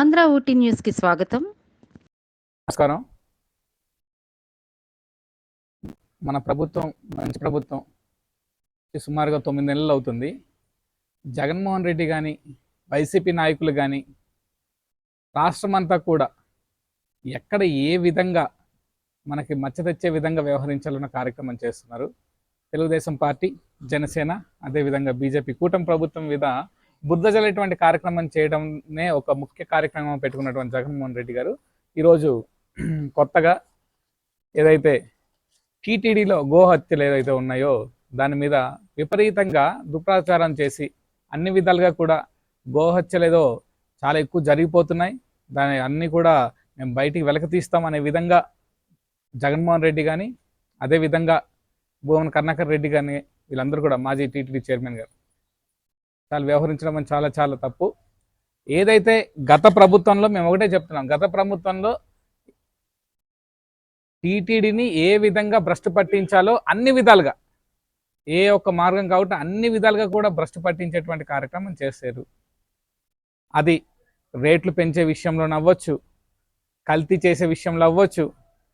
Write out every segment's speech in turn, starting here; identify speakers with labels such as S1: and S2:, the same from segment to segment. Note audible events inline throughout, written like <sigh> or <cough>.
S1: ఆంధ్ర ఊటీ న్యూస్కి స్వాగతం.
S2: నమస్కారం. మన ప్రభుత్వం మంచి ప్రభుత్వం సుమారుగా తొమ్మిది నెలలు అవుతుంది. జగన్మోహన్ రెడ్డి కానీ వైసీపీ నాయకులు కానీ రాష్ట్రమంతా కూడా ఎక్కడ ఏ విధంగా మనకి మచ్చ తెచ్చే విధంగా వ్యవహరించాలన్న కార్యక్రమం చేస్తున్నారు. తెలుగుదేశం పార్టీ జనసేన అదేవిధంగా బీజేపీ కూటమి ప్రభుత్వం మీద బుద్ధజలటువంటి కార్యక్రమం చేయడమే ఒక ముఖ్య కార్యక్రమం పెట్టుకున్నటువంటి జగన్మోహన్ రెడ్డి గారు. ఈరోజు <clears throat> కొత్తగా ఏదైతే టీటీడీలో గోహత్యలు ఏదైతే ఉన్నాయో దాని మీద విపరీతంగా దుప్రాచారం చేసి అన్ని విధాలుగా కూడా గోహత్యలు ఏదో చాలా ఎక్కువ జరిగిపోతున్నాయి. దాని అన్నీ కూడా మేము బయటికి వెలక తీస్తాం అనే విధంగా జగన్మోహన్ రెడ్డి కానీ అదేవిధంగా భువన్ కర్ణాకర్ రెడ్డి కానీ వీళ్ళందరూ కూడా మాజీ టీటీడీ చైర్మన్ గారు చాలా వ్యవహరించడం అని చాలా చాలా తప్పు. ఏదైతే గత ప్రభుత్వంలో మేము ఒకటే చెప్తున్నాం గత ప్రభుత్వంలో టీటీడీని ఏ విధంగా భ్రష్టు పట్టించాలో అన్ని విధాలుగా ఏ ఒక్క మార్గం కాబట్టి అన్ని విధాలుగా కూడా భ్రష్టు పట్టించేటువంటి కార్యక్రమం చేశారు. అది రేట్లు పెంచే విషయంలో అవ్వచ్చు కల్తీ చేసే విషయంలో అవ్వచ్చు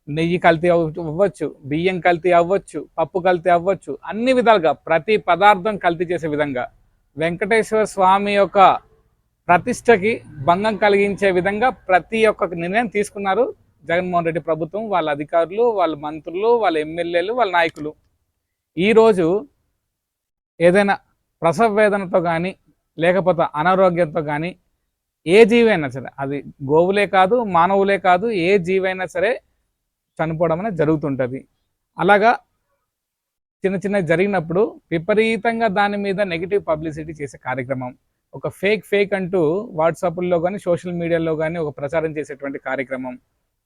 S2: నెయ్యి కల్తీ అవ్వ- అవ్వచ్చు బియ్యం కల్తీ అవ్వచ్చు పప్పు కల్తీ అవ్వచ్చు అన్ని విధాలుగా ప్రతి పదార్థం కల్తీ చేసే విధంగా వెంకటేశ్వర స్వామి యొక్క ప్రతిష్టకి భంగం కలిగించే విధంగా ప్రతి ఒక్క నిర్ణయం తీసుకున్నారు జగన్మోహన్ రెడ్డి ప్రభుత్వం వాళ్ళ అధికారులు వాళ్ళ మంత్రులు వాళ్ళ ఎమ్మెల్యేలు వాళ్ళ నాయకులు. ఈరోజు ఏదైనా ప్రసవ వేదనతో కానీ లేకపోతే అనారోగ్యంతో కానీ ఏ జీవైనా సరే అది గోవులే కాదు మానవులే కాదు ఏ జీవైనా సరే చనిపోవడం అనేది జరుగుతుంటుంది. అలాగా చిన్న చిన్న జరిగినప్పుడు విపరీతంగా దాని మీద నెగిటివ్ పబ్లిసిటీ చేసే కార్యక్రమం. ఒక ఫేక్ ఫేక్ అంటూ వాట్సాప్లో కానీ సోషల్ మీడియాలో కానీ ఒక ప్రచారం చేసేటువంటి కార్యక్రమం.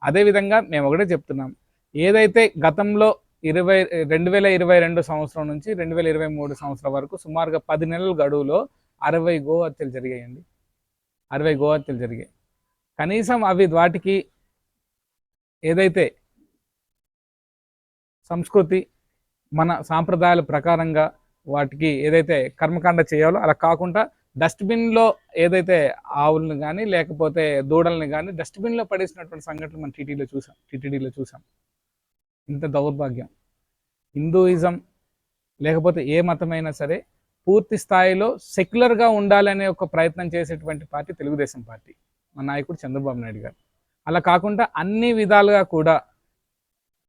S2: అదేవిధంగా మేము ఒకటే చెప్తున్నాం. ఏదైతే గతంలో ఇరవై రెండు వేల ఇరవై రెండు సంవత్సరం నుంచి రెండు వేల ఇరవై మూడు సంవత్సరం వరకు సుమారుగా పది నెలల గడువులో అరవై గో హత్యలు జరిగాయండి. అరవై గో హత్యలు జరిగాయి. కనీసం అవి వాటికి ఏదైతే సంస్కృతి మన సాంప్రదాయాల ప్రకారంగా వాటికి ఏదైతే కర్మకాండ చేయాలో అలా కాకుండా డస్ట్బిన్లో ఏదైతే ఆవులను కానీ లేకపోతే దూడల్ని కానీ డస్ట్బిన్లో పడేసినటువంటి సంఘటనలు మనం టీటీలో చూసాం. టీటీడీలో చూసాం. ఇంత దౌర్భాగ్యం. హిందూయిజం లేకపోతే ఏ మతమైనా సరే పూర్తి స్థాయిలో సెక్యులర్గా ఉండాలనే ఒక ప్రయత్నం చేసేటువంటి పార్టీ తెలుగుదేశం పార్టీ. మా నాయకుడు చంద్రబాబు నాయుడు గారు. అలా కాకుండా అన్ని విధాలుగా కూడా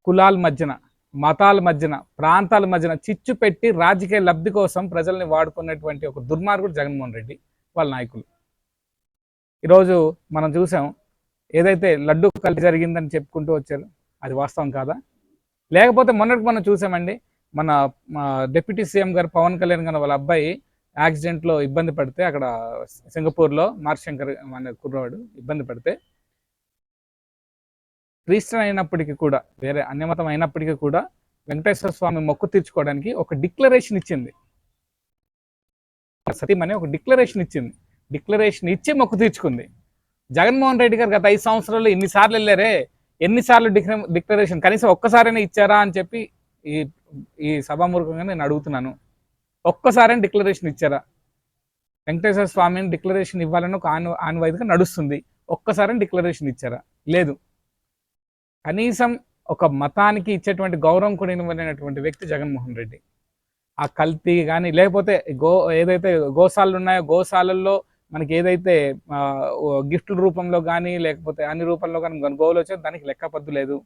S2: కులాల మధ్యన మతాల మధ్యన ప్రాంతాల మధ్యన చిచ్చు పెట్టి రాజకీయ లబ్ధి కోసం ప్రజల్ని వాడుకున్నటువంటి ఒక దుర్మార్గుడు జగన్మోహన్ రెడ్డి వాళ్ళ నాయకులు. ఈరోజు మనం చూసాం ఏదైతే లడ్డు కలిసి జరిగిందని చెప్పుకుంటూ వచ్చారు అది వాస్తవం కాదా? లేకపోతే మొన్నటికి మనం చూసామండి మన డిప్యూటీ సీఎం గారు పవన్ కళ్యాణ్ గారు వాళ్ళ అబ్బాయి యాక్సిడెంట్లో ఇబ్బంది పడితే అక్కడ సింగపూర్లో మార్శంకర్ అనే కుర్రవాడు ఇబ్బంది పడితే క్రిస్టియన్ అయినప్పటికీ కూడా వేరే అన్యమతం అయినప్పటికీ కూడా వెంకటేశ్వర స్వామి మొక్కు తీర్చుకోవడానికి ఒక డిక్లరేషన్ ఇచ్చింది. సతీమణి ఒక డిక్లరేషన్ ఇచ్చింది. డిక్లరేషన్ ఇచ్చి మొక్కు తీర్చుకుంది. జగన్మోహన్ రెడ్డి గారు గత ఐదు సంవత్సరాల్లో ఎన్నిసార్లు వెళ్ళారే ఎన్నిసార్లు డిక్ల- డిక్లరేషన్ కనీసం ఒక్కసారైనా ఇచ్చారా అని చెప్పి ఈ ఈ సభాముఖంగా నేను అడుగుతున్నాను. ఒక్కసారైనా డిక్లరేషన్ ఇచ్చారా? వెంకటేశ్వర స్వామిని డిక్లరేషన్ ఇవ్వాలని ఒక ఆను ఆన్వాయితీగా నడుస్తుంది. ఒక్కసారైనా డిక్లరేషన్ ఇచ్చారా? లేదు. కనీసం ఒక మతానికి ఇచ్చేటువంటి గౌరవం కూడా ఇవ్వలేనటువంటి వ్యక్తి జగన్మోహన్ రెడ్డి. ఆ కల్తీ కానీ లేకపోతే గో ఏదైతే గోశాలలు ఉన్నాయో గోశాలల్లో మనకి ఏదైతే గిఫ్ట్ల రూపంలో కానీ లేకపోతే అన్ని రూపంలో కానీ గోవులు వచ్చే దానికి లెక్క లేదు.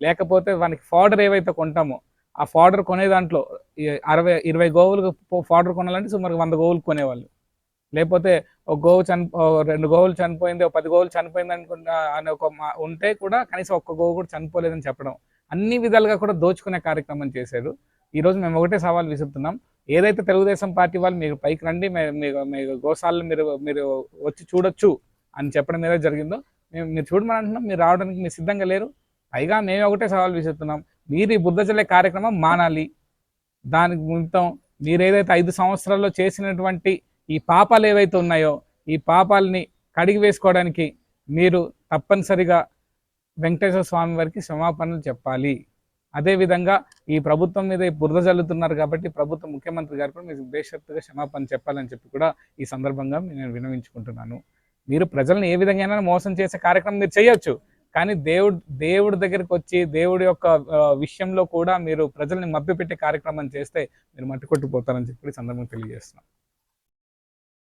S2: లేకపోతే మనకి ఫాడర్ ఏవైతే కొంటామో ఆ ఫాడర్ కొనే దాంట్లో అరవై ఇరవై గోవులు ఫాడర్ కొనాలంటే సుమారు వంద గోవులు కొనేవాళ్ళు. లేకపోతే ఒక గోవు చని రెండు గోవులు చనిపోయింది ఒక పది గోవులు చనిపోయింది అనుకుంటా అని ఒక మా- ఉంటే కూడా కనీసం ఒక్క గోవు కూడా చనిపోలేదని చెప్పడం. అన్ని విధాలుగా కూడా దోచుకునే కార్యక్రమం చేశారు ఈరోజు మేము ఒకటే సవాల్ విసురుతున్నాం. ఏదైతే తెలుగుదేశం పార్టీ వాళ్ళు మీరు పైకి రండి మే- మీరు గోశాలను మీరు మీరు వచ్చి చూడొచ్చు అని చెప్పడం ఏదో జరిగిందో మేము మీరు చూడమని అంటున్నాం మీరు రావడానికి మీరు సిద్ధంగా లేరు. పైగా మేము ఒకటే సవాల్ విసురుతున్నాం. మీరు ఈ బుద్ధ కార్యక్రమం మానాలి. దానికి మొత్తం మీరు ఏదైతే ఐదు సంవత్సరాల్లో చేసినటువంటి ఈ పాపాలు ఏవైతే ఉన్నాయో ఈ పాపాలని కడిగి వేసుకోవడానికి మీరు తప్పనిసరిగా వెంకటేశ్వర స్వామి వారికి క్షమాపణలు చెప్పాలి. అదేవిధంగా ఈ ప్రభుత్వం మీద బురద జల్లుతున్నారు కాబట్టి ప్రభుత్వ ముఖ్యమంత్రి గారు కూడా మీకు బేషరత్తుగా క్షమాపణ చెప్పాలని చెప్పి కూడా ఈ సందర్భంగా నేను వినవించుకుంటున్నాను. మీరు ప్రజల్ని ఏ విధంగా మోసం చేసే కార్యక్రమం మీరు చేయొచ్చు. కానీ దేవుడు దేవుడి దగ్గరికి వచ్చి దేవుడి యొక్క విషయంలో కూడా మీరు ప్రజల్ని మభ్యపెట్టే కార్యక్రమం చేస్తే మీరు మట్టుకొట్టుకుపోతారని చెప్పి సందర్భం సందర్భంగా తెలియజేస్తున్నాం.